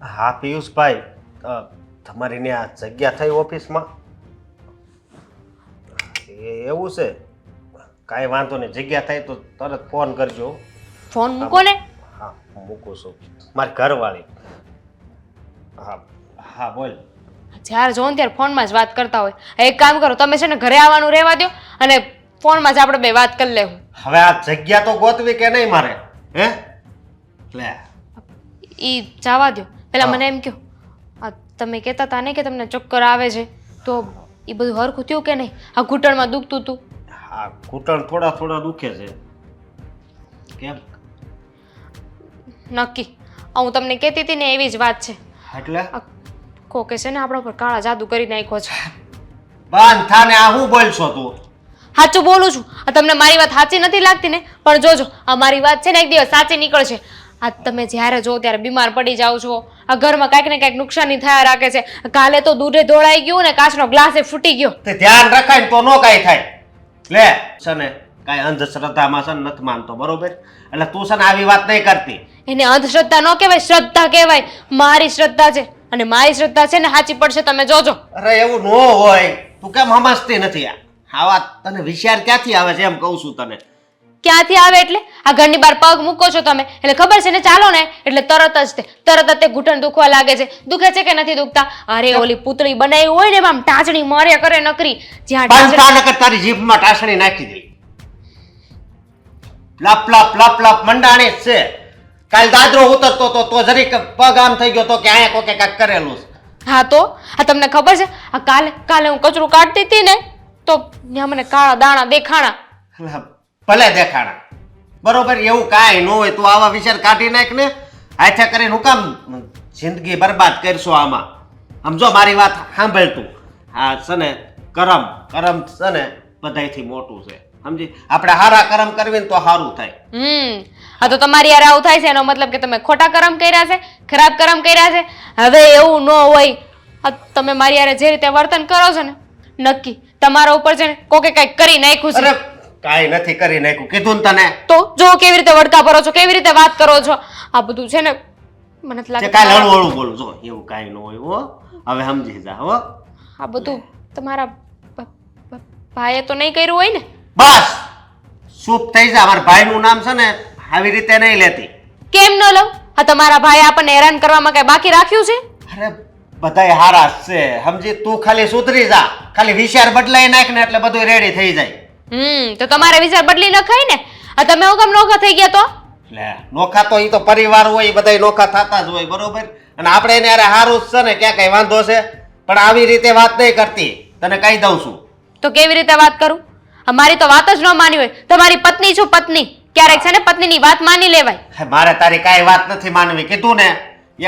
હા પિયુષભાઈ તમારી ને આ જગ્યા થઈ ઓફિસમાં? એ એવું છે. કાંઈ વાંધો નહીં જગ્યા થાય તો તરત ફોન કરજો. ફોન મૂકો ને? હા મૂકું છું. મારી ઘરવાળી. હા હા બોલ. જ્યારે જોઉં ને ત્યારે ફોનમાં જ વાત કરતા હોય. એક કામ કરો તમે છે ને ઘરે આવવાનું રહેવા દો અને ફોનમાં જ આપણે બે વાત કરી લેવું. હવે આ જગ્યા તો ગોતવી કે નહીં મારે? હે? લે. ઈ જવા દો પેલા મને એમ કહો આ તમે કહેતા હતા ને કે તમને ચક્કર આવે છે તો એ બધું હરખું થયું કે નહીં? આ ઘૂંટણમાં દુખતું હતું હા ઘૂંટણ થોડા થોડા દુખે છે. કેમ? નક્કી. આ હું તમને કહેતી હતી ને એવી જ વાત છે. એટલે? કોકે છે ને આપણા પર કાળા જાદુ કરી નાખ્યો છે. બાંધ થાને આ હું બોલશો તું? સાચું બોલું છું. આ તમને મારી વાત સાચી નથી લાગતી ને? પણ જોજો આ મારી વાત છે ને એક દિવસ સાચી નીકળશે. આ તમે જ્યારે જો ત્યારે બીમાર પડી જાઓ છો. આ ઘરમાં કાંઈક ને કાંઈક નુકસાની થયા રાખે છે. કાલે તો દૂધે ધોળાઈ ગયું ને કાચનો ગ્લાસ એ ફૂટી ગયો. તે ધ્યાન રખાય ને તો નો કાંઈ થાય. લે છે ને કાંઈ અંધશ્રદ્ધામાં છે ને નથી માનતો બરોબર? એટલે તું છે ને આવી વાત નહીં કરતી. એને અંધશ્રદ્ધા ન કહેવાય શ્રદ્ધા કહેવાય. મારી શ્રદ્ધા છે અને મારી શ્રદ્ધા છે ને સાચી પડશે તમે જોજો. અરે એવું ન હોય. તું કેમ સમજતી નથી આ? આ વાત તને વિચાર ક્યાંથી આવે છે? એમ કહું છું તને. ક્યાંથી આવે એટલે? આ ઘરની બહાર પગ મૂકો છો તમે. એટલે ખબર છે ને? ચાલો ને. એટલે તરત જ તે તરત જ તે ઘૂંટણ દુખવા લાગે છે. દુખે છે કે નથી દુખતા? અરે ઓલી પૂતળી બનાવી હોય ને આમ ટાચણી માર્યા કરે નકરી. જ્યાં ટાચણી- તારી જીભમાં ટાંચણી નાખી દે લપ લપ લપ લપ મંડાણે છે. કાલ દાદરો ઉતરતો તો તો જરીક પગ આમ થઈ ગયો તો કે અહીંયા કોકે કાક કરેલું છે. હા તો? આ તમને ખબર છે? આ કાલે કાલે હું કચરું કાઢતી હતી ને તો ત્યાં મને કાળા દાણા દેખાણા. ભલે દેખાણા. બરોબર એવું કાંઈ ન હોય તું આવા વિચાર કાઢી નાખ ને. હાથે કરીને હું કામ જિંદગી બરબાદ કરશો આમાં. સમજો મારી વાત સાંભળ તું. આ છે ને કરમ કરમ છે ને બધાયથી મોટું છે. સમજી? આપણે હારા કરમ કરવી ને તો સારું થાય. હમ હા તો તમારી યાર આવું થાય છે એનો મતલબ કે તમે ખોટા કરમ કર્યા છે ખરાબ કરમ કર્યા છે. હવે એવું ન હોય. તમે મારી યારે જે રીતે વર્તન કરો છો ને નક્કી. તમારા ઉપર છે ને કોકે કંઈક કરી નાખ્યું છે. કાંઈ નથી કરી નાખ્યું. કીધું ને તને? તો જો કેવી રીતે વડકા ભરો છો કેવી રીતે વાત કરો છો? આ બધું છે ને મને તો લાગે કાંઈ હળવું હળવું બોલું. જો એવું કાંઈ ન હોય હો. હવે સમજી જા હો. આ બધું તમારા પ- ભાઈએ તો નહીં કર્યું હોય ને? બસ! ચૂપ થઈ જા. મારા ભાઈનું નામ છે ને આવી રીતે નહીં લેતી. કેમ ન લઉં? આ તમારા ભાઈ આપણને હેરાન કરવામાં કઈ બાકી રાખ્યું છે? અરે બધાય હારા જ છે. સમજી? તું ખાલી સુધરી જા. ખાલી વિચાર બદલાઈ નાખ ને એટલે બધું રેડી થઈ જાય. હમ તો તમારે વિચાર બદલી નખાય ને? આ તમે હું કેમ નોખા થઈ ગયા તો? લે નોખા તો એ તો પરિવાર હોય બધાય નોખા થતા જ હોય બરોબર? અને આપણે એને અરે હારું જ છે ને ક્યાં કઈ વાંધો છે? પણ આવી રીતે વાત નહીં કરતી. તને કહી દઉં છું. તો કેવી રીતે વાત કરું? અમારી તો વાત જ ન માની હોય. તમારી પત્ની છું પત્ની. ક્યારેક છે ને પત્નીની વાત માની લેવાય. મારે તારી કાંઈ વાત નથી માનવી. કીધું ને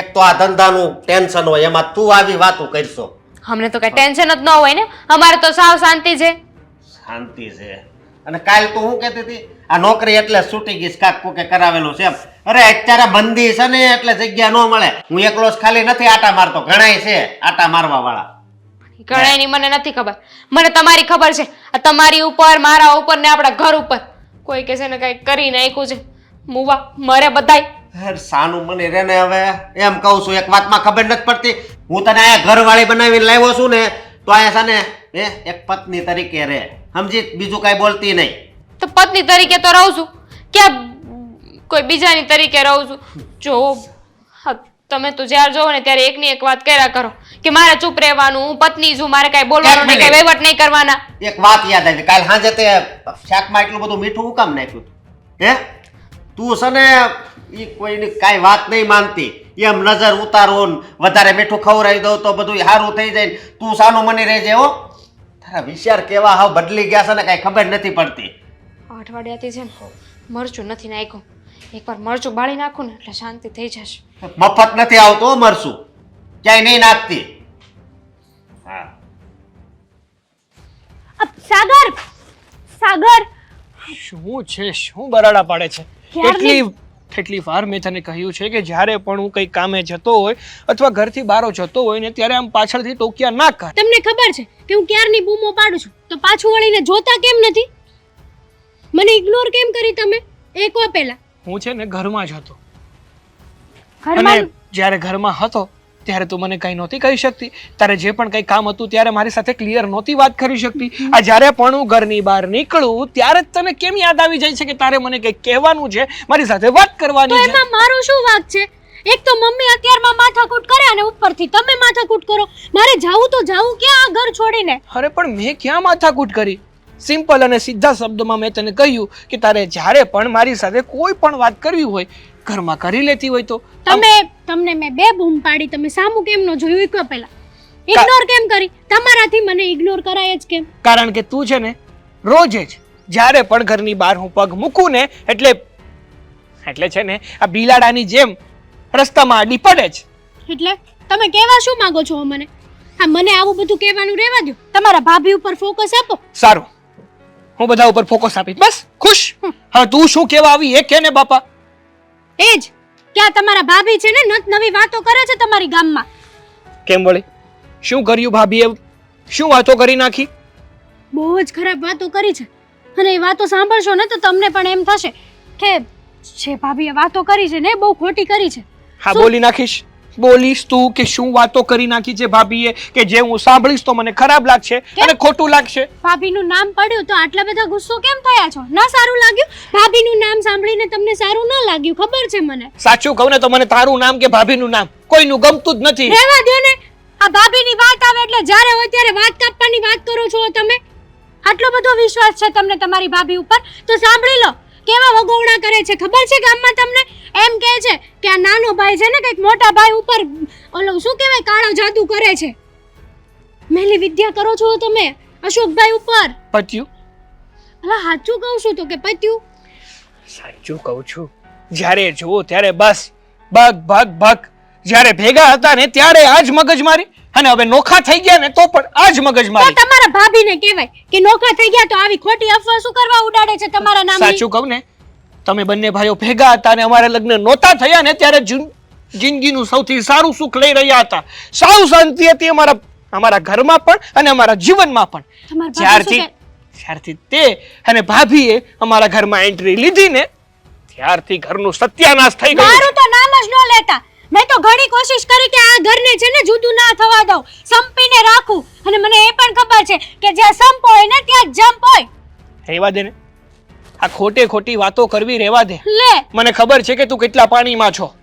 એક તો આ ધંધાનું ટેન્શન હોય એમાં તું આવી વાતો કરશો. અમને તો કઈ ટેન્શન જ ન હોય ને. અમારે તો સાવ શાંતિ છે. શાંતિ છે. અને કાલ તું શું કહેતી હતી આ નોકરી એટલે છૂટી ગઈ છે, કાક કોકે કરાવેલું છે. એમ. અરે અત્યારે બંદી છે ને એટલે જગ્યા ન મળે. હું એકલો ખાલી નથી આટા મારતો ઘણાય છે આટા મારવા વાળા ઘણાયની મને નથી ખબર. મને તમારી ખબર છે. આ તમારી ઉપર મારા ઉપર ને આપણા ઘર ઉપર. કોઈ કે છે ને કઈ કરી નાખ્યું છે. મુવા મરે બધાય. સાનું મને રે ને હવે. એમ કહું છું એક વાતમાં ખબર નથી પડતી. હું તને અહીંયા ઘરવાળી બનાવીને લાવ્યો છું ને તો અહીંયા છે ને એ એક પત્ની તરીકે રે. સમજી? બીજું કાંઈ બોલતી નહીં. તો પત્ની તરીકે તો રહું છું. ક્યાં કોઈ બીજાની તરીકે રહું છું? જો તમે તો જ્યારે જોવો ને ત્યારે એકની એક વાત કર્યા કરો કે મારે ચૂપ રહેવાનું હું પત્ની છું મારે કાંઈ બોલવાનું નહીં કાંઈ વહીવટ નહીં કરવાના. એક વાત યાદ આવી. કાલ સાંજે તે શાકમાં એટલું બધું મીઠું હું કામ નાખ્યું હે? તું છે ને એ કોઈની કાંઈ વાત નહીં માનતી. એમ નજર ઉતારો ને વધારે મીઠું ખવડાવી દઉં તો બધું સારું થઈ જાય ને. તું સાનું મની રહેજે હો. તારા વિચાર કેવા હાવ બદલી ગયા છે ને કાંઈ ખબર નથી પડતી. અઠવાડિયાથી છે ને મરચું નથી નાખ્યું. એકવાર મરચું બાળી નાખું ને એટલે શાંતિ થઈ જશે. મફત નથી આવતો મરચું. ક્યાંય નહીં નાખતી. હા. અબ સાગર! સાગર! શું છે? શું બરાડા પાડે છે? કેટલી કેટલી વાર મેં તને કહ્યું છે કે જ્યારે પણ હું કંઈ કામે જતો હોય અથવા ઘરથી બારો જતો હોય ને ત્યારે આમ પાછળથી ટોકિયા ના કર. તમને ખબર છે કે હું ક્યારની બૂમો પાડું છું? તો પાછું વળીને જોતા કેમ નથી? મને ઇગ્નોર કેમ કરી તમે? એક વાર પહેલા. હું છે ને ઘરમાં જ હતો. ઘરમાં અને જ્યારે ઘરમાં હતો ત્યારે તું મને કંઈ નહોતી કહી શકતી. તારે જે પણ કંઈ કામ હતું ત્યારે મારી સાથે ક્લિયર નહોતી વાત કરી શકતી. આ જ્યારે પણ હું ઘરની બહાર નીકળું ત્યારે જ તને કેમ યાદ આવી જાય છે કે તારે મને કંઈક કહેવાનું છે? મારી સાથે વાત કરવાની છે. એમાં મારો શું વાંક છે? એક તો મમ્મી અત્યારમાં માથાકૂટ કરે અને ઉપરથી તમે માથાકૂટ કરો. મારે જાવું તો જાવું ક્યાં આ ઘર છોડીને? અરે પણ મેં ક્યાં માથાકૂટ કરી? સિમ્પલ અને સીધા શબ્દોમાં મેં તને કહ્યું કે તારે જ્યારે પણ મારી સાથે કોઈ પણ વાત કરવી હોય ઘરમાં કરી લેતી હોય તો. તમે તમને મેં બે બૂમ પાડી તમે સામું કેમ ન જોયું? એકવાર પહેલા ઇગ્નોર કેમ કરી? તમારાથી મને ઇગ્નોર કરાય જ કેમ? કારણ કે તું છે ને રોજ જ જ્યારે પણ ઘરની બહાર હું પગ મૂકું ને એટલે એટલે છે ને આ બિલાડાની જેમ રસ્તામાં આડી પડે જ. એટલે તમે કહેવા શું માંગો છો મને હા મને આવું બધું કહેવાનું રહેવા દો તમારા ભાભી ઉપર ફોકસ આપો. સારું. હું બધા ઉપર ફોકસ આપીશ. બસ ખુશ? હવે તું શું કહેવા આવી એ કે ને બાપા? એ જ. ક્યાં તમારા ભાભી છે ને નત નવી વાતો કરે છે તમારી ગામમાં? કેમ વળી? શું કર્યું ભાભીએ? શું વાતો કરી નાખી? બહુ જ ખરાબ વાતો કરી છે. અને એ વાતો સાંભળશો ને તો તમને પણ એમ થશે કે છે ભાભીએ વાતો કરી છે ને બહુ ખોટી કરી છે. હા બોલી નાખીશ. બોલીશ તું કે શું વાતો કરી નાખી છે ભાભીએ? કે જે હું સાંભળીશ તો મને ખરાબ લાગશે અને ખોટું લાગશે. ભાભીનું નામ પડ્યું તો આટલા બધા ગુસ્સો કેમ થયા છો? ના સારું લાગ્યું? ભાભીનું નામ સાંભળીને તમને સારું ન લાગ્યું ખબર છે મને? સાચું કહું ને તો મને તારું નામ કે ભાભીનું નામ કોઈનું ગમતું જ નથી. રહેવા દો ને. આ ભાભીની વાત આવે એટલે જ્યારે હોય ત્યારે વાત કાપવાની વાત કરો છો તમે. આટલો બધો વિશ્વાસ છે તમને તમારી ભાભી ઉપર? તો સાંભળી લો કેવા વગોવણા કરે છે ખબર છે ગામમાં તમને? એમ કહે છે કે આ નાનો ભાઈ છે ને કંઈક મોટા ભાઈ ઉપર ઓલો શું કહેવાય કાળો જાદુ કરે છે. મેલી વિદ્યા કરો છો તમે અશોકભાઈ ઉપર? પત્યું. અલા સાચું કહું છું તો કે પત્યું. સાચું કહું છું. જ્યારે જુઓ ત્યારે બસ ભગ ભગ ભગ. જ્યારે ભેગા હતા ને ત્યારે આ જ મગજ મારી અને હવે નોખા થઈ ગયા ને તો પણ આ જ મગજ તો મારી. તમારા ભાભીને કહેવાય કે નોખા થઈ ગયા તો આવી ખોટી અફવા શું કરવા ઉડાડે છે તમારા નામની સાચું કહું ને તમે બંને ભાઈઓ ભેગા હતા અને અમારા લગ્ન નહોતા થયા ને ત્યારે જિન- જિંદગીનું સૌથી સારું સુખ લઈ રહ્યા હતા. સાવ શાંતિ હતી અમારા અમારા ઘરમાં પણ અને અમારા જીવનમાં પણ. તમારા ભાભી શું જ્યારથી કહે? જ્યારથી તે અને ભાભીએ અમારા ઘરમાં એન્ટ્રી લીધી ને ત્યારથી ઘરનું સત્યાનાશ થઈ ગયું. મારું તો નામ જ ન લેતા. મેં તો ઘણી કોશિશ કરી કે આ ઘરને છે ને જુદું ના થવા દઉં. સંપીને રાખું. અને મને એ પણ ખબર છે કે જ્યાં સંપ હોય ને ત્યાં જંપ હોય. રહેવા દે ને. આ ખોટે ખોટી વાતો કરવી રહેવા દે. લે. મને ખબર છે કે તું કેટલા પાણીમાં છો.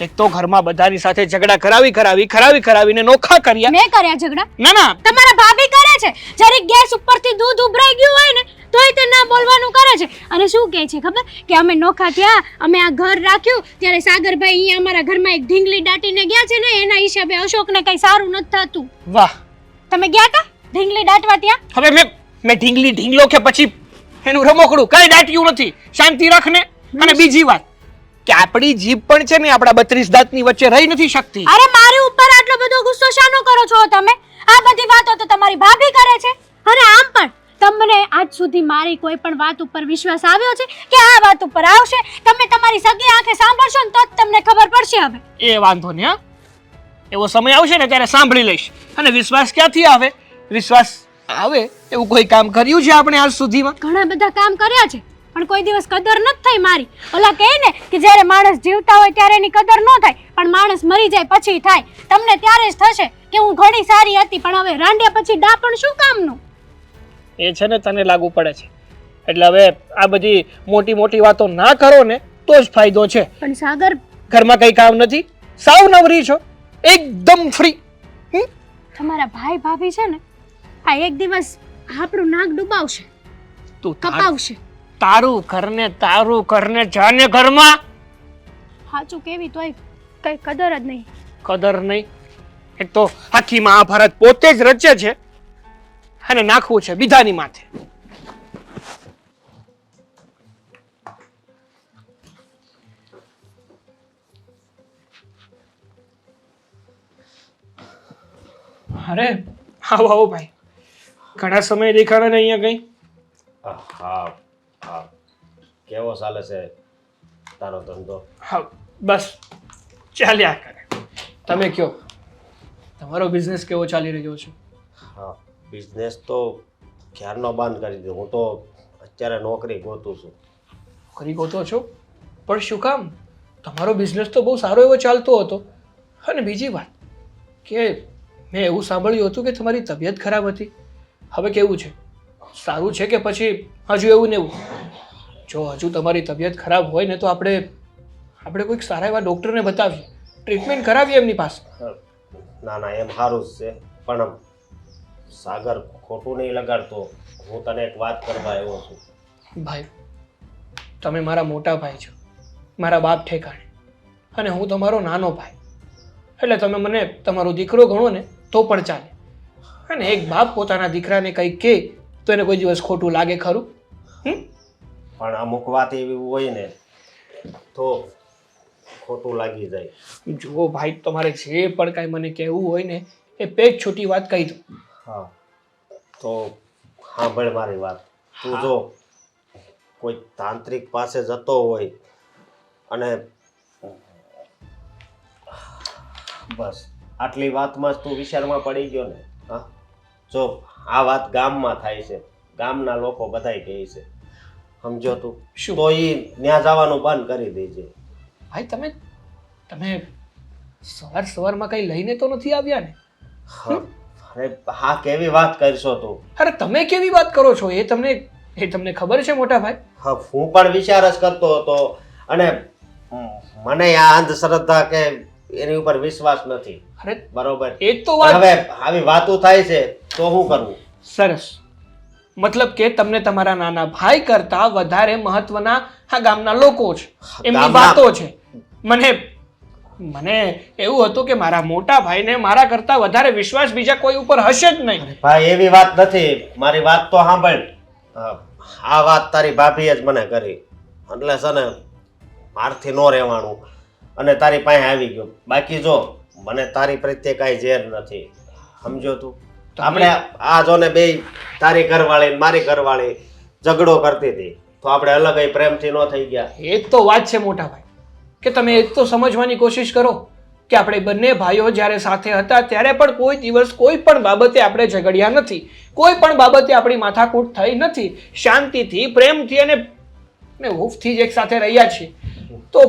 એક તો ઘરમાં બધાની સાથે ઝઘડા કરાવી કરાવી કરાવી કરાવીને નોખા કર્યા. મેં કર્યા ઝઘડા? ના ના. તમારા ભાભી કરે છે? જ્યારે ગેસ ઉપરથી દૂધ ઉભરાઈ ગયું હોય ને તોય તે ના બોલવાનું કરે છે. અને શું કહે છે ખબર? કે અમે નોખા થયા અમે આ ઘર રાખ્યું ત્યારે સાગરભાઈ અહીંયા અમારા ઘરમાં એક ઢીંગલી દાટીને ગયા છે ને એના હિસાબે અશોકને કંઈ સારું નથી થતું. વાહ. તમે ગયા તા ઢીંગલી દાટવા ત્યાં? હવે મેં મેં ઢીંગલી ઢીંગલો કે પછી એનું રમકડું કઈ દાટ્યું નથી. શાંતિ રાખને. અને બીજી વાત કે આપણી જીભ પણ છે ને આપણા બત્રીસ દાંતની વચ્ચે રહી નથી શકતી. અરે મારી ઉપર આટલો બધો ગુસ્સો શાનો કરો છો તમે? આ બધી વાતો તો તમારી ભાભી કરે છે. અને આમ પણ તમને આજ સુધી મારી કોઈ પણ વાત ઉપર વિશ્વાસ આવ્યો છે કે આ વાત ઉપર આવશે? તમે તમારી સગી આંખે સાંભળશો ને તો જ તમને ખબર પડશે હવે. એ વાંધો નહીં હા. એવો સમય આવશે ને ત્યારે સાંભળી લઈશ. અને વિશ્વાસ ક્યાંથી આવે? વિશ્વાસ આવે એવું કોઈ કામ કર્યું છે આપણે આજ સુધીમાં? ઘણા બધા કામ કર્યા છે. પણ કોઈ દિવસ કદર નથી થઈ મારી. ઓલા કહે ને કે જ્યારે માણસ જીવતા હોય ત્યારે એની કદર ન થાય પણ માણસ મરી જાય પછી થાય. તમને ત્યારે જ થશે કે હું ઘણી સારી હતી પણ હવે રાંડ્યા પછી ડા પણ શું કામનું? એ છે ને તને લાગુ પડે છે. એટલે હવે આ બધી મોટી મોટી વાતો ના કરો ને તો જ ફાયદો છે. પણ સાગર ઘરમાં કઈ કામ નથી. સાવ નવરી છો. એકદમ ફ્રી તમારા ભાઈ ભાભી છે ને આ એક દિવસ આપણું નાક ડૂબાવશે. તો કપાવશે. તારું ઘરને તારું ઘરને જાને ઘરમાં? હાચું કેવી તોય કઈ કદર જ નહીં. કદર નહીં? એક તો આખી મહાભારત પોતે જ રચે છે અને નાખવું છે બીજાની માથે. અરે! આવો આવો ભાઈ. ઘણા સમય દેખાડે ને અહીંયા કઈ? હા હા. કેવો ચાલે છે તારો ધંધો? હા બસ ચાલ્યા કરે. તમે કયો? તમારો બિઝનેસ કેવો ચાલી રહ્યો છે? હા બિઝનેસ તો ક્યારનો બંધ કરી દીધો? હું તો અત્યારે નોકરી ગોતું છું. નોકરી ગોતો છો? પણ શું કામ? તમારો બિઝનેસ તો બહુ સારો એવો ચાલતો હતો. અને બીજી વાત કે મેં એવું સાંભળ્યું હતું કે તમારી તબિયત ખરાબ હતી. હવે કેવું છે? સારું છે કે પછી હજુ એવું ને એવું? જો હજુ તમારી તબિયત ખરાબ હોય ને તો આપણે આપણે કોઈક સારા એવા ડૉક્ટરને બતાવીએ. ટ્રીટમેન્ટ કરાવીએ એમની પાસે. ના ના એમ સારું જ છે. પણ સાગર ખોટું નહીં લગાડતો. હું તને એક વાત કરવા આવ્યો છું. ભાઈ તમે મારા મોટા ભાઈ છો. મારા બાપ ઠેકાણે. અને હું તમારો નાનો ભાઈ. એટલે તમે મને તમારો દીકરો ગણો ને તો પણ ચાલે. અને એક બાપ પોતાના દીકરાને કંઈક કહે તો એને કોઈ દિવસ ખોટું લાગે ખરું? હમ? પણ અમુક વાત એવી હોય ને તો ખોટું લાગી જાય. જુઓ ભાઈ તમારે જે પણ કાંઈ મને કહેવું હોય ને એ પેટ છૂટી વાત કહી દો હા. તો સાંભળ મારી વાત. તું જો કોઈ તાંત્રિક પાસે જતો હોય અને બસ આટલી વાતમાં જ તું વિચારમાં પડી ગયો ને હા? જો આ વાત ગામમાં થાય છે ગામના લોકો બધાય કહે છે. સમજો તું? શું? તો એ ત્યાં જવાનું બંધ કરી દેજે. ભાઈ તમે તમે સવાર સવારમાં કંઈ લઈને તો નથી આવ્યા ને? અરે હા કેવી વાત કરશો તું? અરે તમે કેવી વાત કરો છો? એ તમને એ તમને ખબર છે મોટા ભાઈ? હા હું પણ વિચાર જ કરતો હતો. અને મને આ અંધશ્રદ્ધા કે એની ઉપર વિશ્વાસ નથી. અરે બરોબર? એ તો હવે આવી વાતો થાય છે. તો શું કરવું સરસ. મતલબ કે તમને તમારા નાના ભાઈ કરતા વધારે મહત્વના આ ગામના લોકો છે. એમની વાતો છે. મને મને એવું હતું કે મારા મોટા ભાઈને મારા કરતા વધારે વિશ્વાસ બીજા કોઈ ઉપર હશે જ નહીં. ભાઈ એવી વાત નથી. મારી વાત તો સાંભળ. આ વાત તારી ભાભીએ જ મને કરી. એટલે છે ને મારથી ન રહેવાનું. અને તારી પાસે આવી ગયો. બાકી જો મને તારી પ્રત્યે કાંઈ ઝેર નથી. સમજો તું? આપણે આ જો ને બે તારી ઘરવાળી ને મારી ઘરવાળી ઝઘડો કરતી હતી તો આપણે અલગ પ્રેમથી ન થઈ ગયા. એ તો વાત છે મોટા ભાઈ. કે તમે એક તો સમજવાની કોશિશ કરો કે આપણે બંને ભાઈઓ જ્યારે સાથે હતા ત્યારે પણ કોઈ દિવસ કોઈ પણ બાબતે આપણે ઝઘડ્યા નથી. કોઈ પણ બાબતે આપણી માથાકૂટ થઈ નથી. શાંતિથી પ્રેમથી અને ને હૂંફથી જ એક સાથે રહ્યા છીએ. તો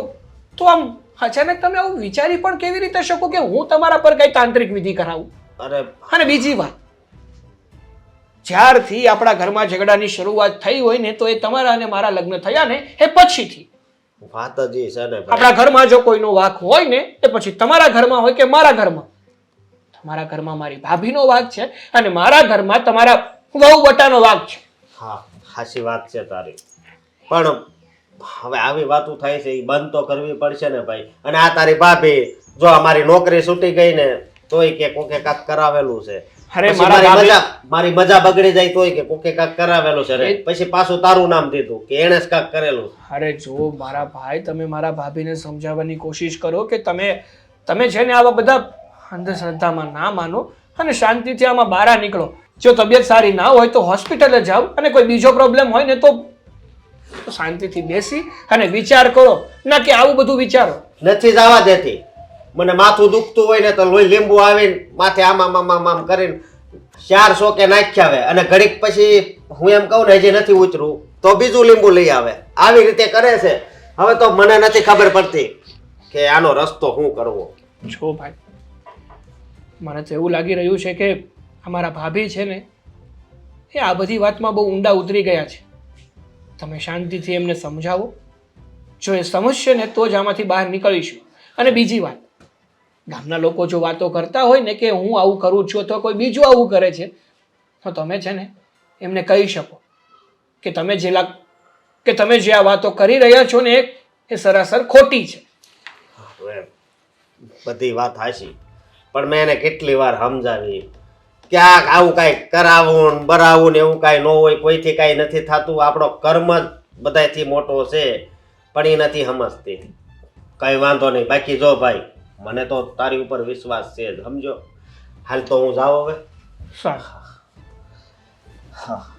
તો આમ અચાનક તમે આવું વિચારી પણ કેવી રીતે શકો કે હું તમારા પર કઈ તાંત્રિક વિધિ કરાવું? અરે અને બીજી વાત. જ્યારથી આપણા ઘરમાં ઝઘડાની શરૂઆત થઈ હોય ને તો એ તમારા અને મારા લગ્ન થયા ને એ પછીથી. વાત જ છે ને ભાઈ. આપણા ઘરમાં જો કોઈનો વાક હોય ને એ પછી તમારા ઘરમાં હોય કે મારા ઘરમાં? તમારા ઘરમાં મારી ભાભીનો વાક છે અને મારા ઘરમાં તમારા વહુ વટાનો વાક છે. હા હાસી વાત છે તારી. પણ હવે આવી વાતો થાય છે એ બંધ તો કરવી પડશે ને ભાઈ. અને આ તારી ભાભી જો અમારી નોકરી છૂટી ગઈ ને તોય કે કોકે કાક કરાવેલું છે. અરે મારા મજા મારી મજા બગડી જાય તોય કે કોકે કાક કરાવેલું છે. પછી પાછું તારું નામ દીધું કે એણે જ કાક કરેલું. અરે જો મારા ભાઈ તમે મારા ભાભીને સમજાવવાની કોશિશ કરો કે તમે તમે છે ને આવા બધા અંધશ્રદ્ધામાં ના માનો અને શાંતિથી આમાં બહાર નીકળો. જો તબિયત સારી ના હોય તો હોસ્પિટલે જાઓ અને કોઈ બીજો પ્રોબ્લેમ હોય ને તો તો શાંતિથી બેસી અને વિચાર કરો. ના કે આવું બધું વિચારો. નથી જવા દેતી. મને માથું દુખતું હોય ને તો લોહી લીંબુ આવીને માથે આમ આમ આમ કરીને ચાર શોકે નાખ્યા આવે અને ઘડીક પછી હું એમ કહું ને, હજી નથી ઉતરું, તો બીજું લીંબુ લઈ આવે. આવી રીતે કરે છે. હવે તો મને નથી ખબર પડતી કે આનો રસ્તો શું કરવો. જો ભાઈ, મને તો એવું લાગી રહ્યું છે કે અમારા ભાભી છે ને, એ આ બધી વાતમાં બહુ ઊંડા ઉતરી ગયા છે. તમે શાંતિથી એમને સમજાવો. જો એ સમજશે ને, તો જ આમાંથી બહાર નીકળીશું. અને બીજી વાત ગામના લોકો જો વાતો કરતા હોય ને કે હું આવું કરું છું અથવા કોઈ બીજું આવું કરે છે, તો તમે છે ને એમને કહી શકો કે તમે જે કે તમે જે આ વાતો કરી રહ્યા છો ને એ- સરાસર ખોટી છે. બધી વાત હાશી પણ મેં એને કેટલી વાર સમજાવી. ક્યાંક આવું કાંઈ કરાવવું બરાવું ને એવું કાંઈ ન હોય, કોઈથી કાંઈ નથી થતું. આપણો કર્મ જ બધાયથી મોટો છે, પણ એ નથી સમજતી. કંઈ વાંધો નહીં. બાકી જો ભાઈ મને તો તારી ઉપર વિશ્વાસ છે સમજો? હાલ તો હું જાઉં હવે. હા હા.